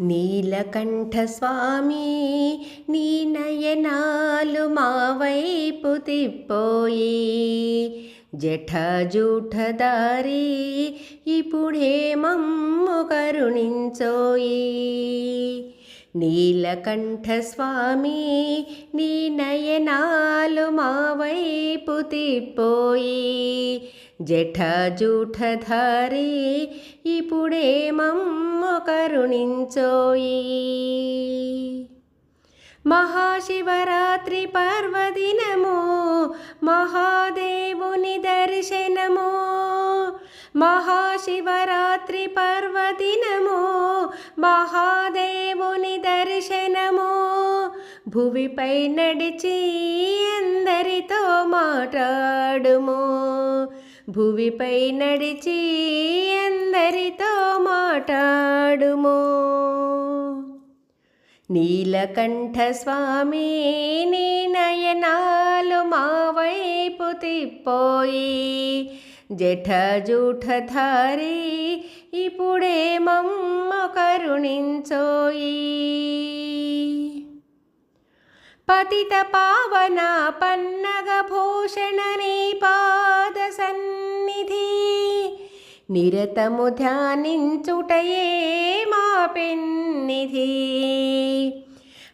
నీలకంఠస్వామి నీ నయనాలు మా వైపు తిప్పోయి. జఠజూఠదారి ఇప్పుడే మమ్ము కరుణించోయి. నీలకంఠస్వామి నీ నయనాలు మా వైపు తిప్పోయి. జఠజూఠధారి ఇప్పుడే మమ్మ కరుణించోయి మహాశివరాత్రి పర్వదినము మహాదేవుని దర్శనము మహాశివరాత్రి పర్వదినము మహాదేవుని దర్శనము. భువిపై నడిచి అందరితో మాట్లాడుము. భువిపై నడిచి అందరితో మాట్లాడుము. నీలకంఠ స్వామి నీ నయనాలు మా వైపు తిప్పోయి జఠజూఠధారి ఇప్పుడే మమ్మ కరుణించోయి. పతిత పావన పన్నగ భూషణ నీ పాద సన్నిధి నిరతము ధ్యానించుటయే మా పెన్నిధి.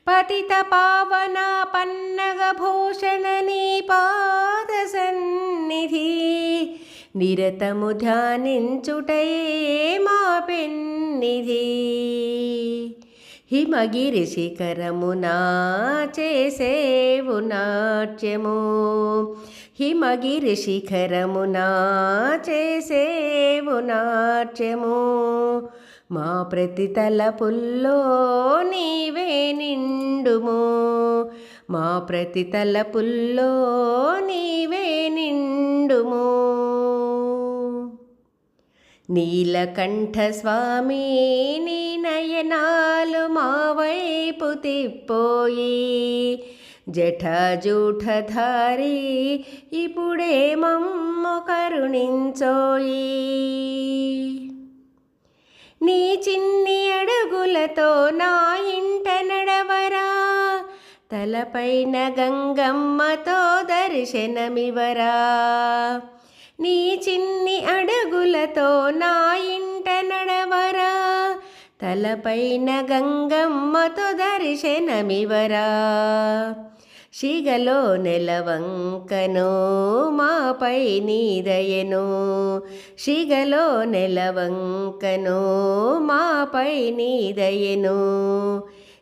పతిత పావన పన్నగ భూషణ నీ పాద సన్నిధి నిరతము ధ్యానించుటయే మా పెన్నిధి. హిమగిరి శిఖరమునా చేసేవు నాట్యము. హిమగిరి శిఖరమునా చేసేవు నాట్యము. మా ప్రతి తలపుల్లో నీవే నిండుము. మా ప్రతి తలపుల్లో నీలకంఠ స్వామి నీ నయనాలు మా వైపు తిప్పోయి. జఠజూఠధారి ఇప్పుడే మమ్ము కరుణించోయి. నీ చిన్ని అడుగులతో నా ఇంట నడవరా. తలపైన గంగమ్మతో దర్శనమివరా. నీ చిన్ని అడుగులతో నా ఇంట నడవరా. తలపైన గంగమ్మతో దర్శనమివరా. శిగలో నెలవంకను మాపై నీదయను. శిగలో నెలవంకను మాపై నీదయను.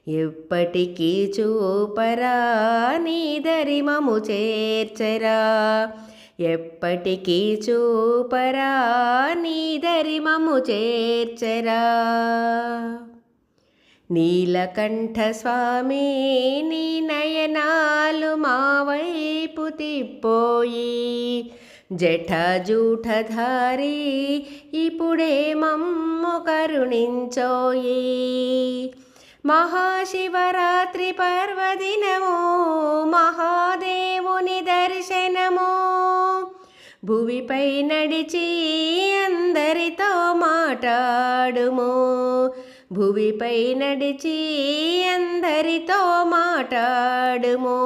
ఎప్పటికీ చూపరా నీదరిమము చేర్చరా. ఎప్పటికీ చూపరా నీ నీదరిమము చేర్చరా. నీలకంఠ స్వామి నీ నయనాలు మా వైపు తిప్పోయి జఠజూఠధారి ఇప్పుడే మమ్ము కరుణించోయి. మహాశివరాత్రి పర్వదినము మహాదేవుని దర్శనము భువిపై నడిచి అందరితో మాట్లాడుము. భువిపై నడిచి అందరితో మాట్లాడుము.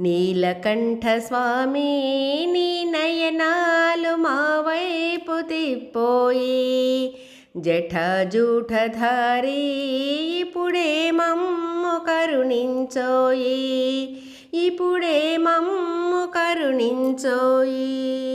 నీలకంఠ స్వామి నీ నయనాలు మా వైపు తిప్పోయి. జఠజూఠధారీ ఇప్పుడే మమ్ము కరుణించోయి. కరుణించోయి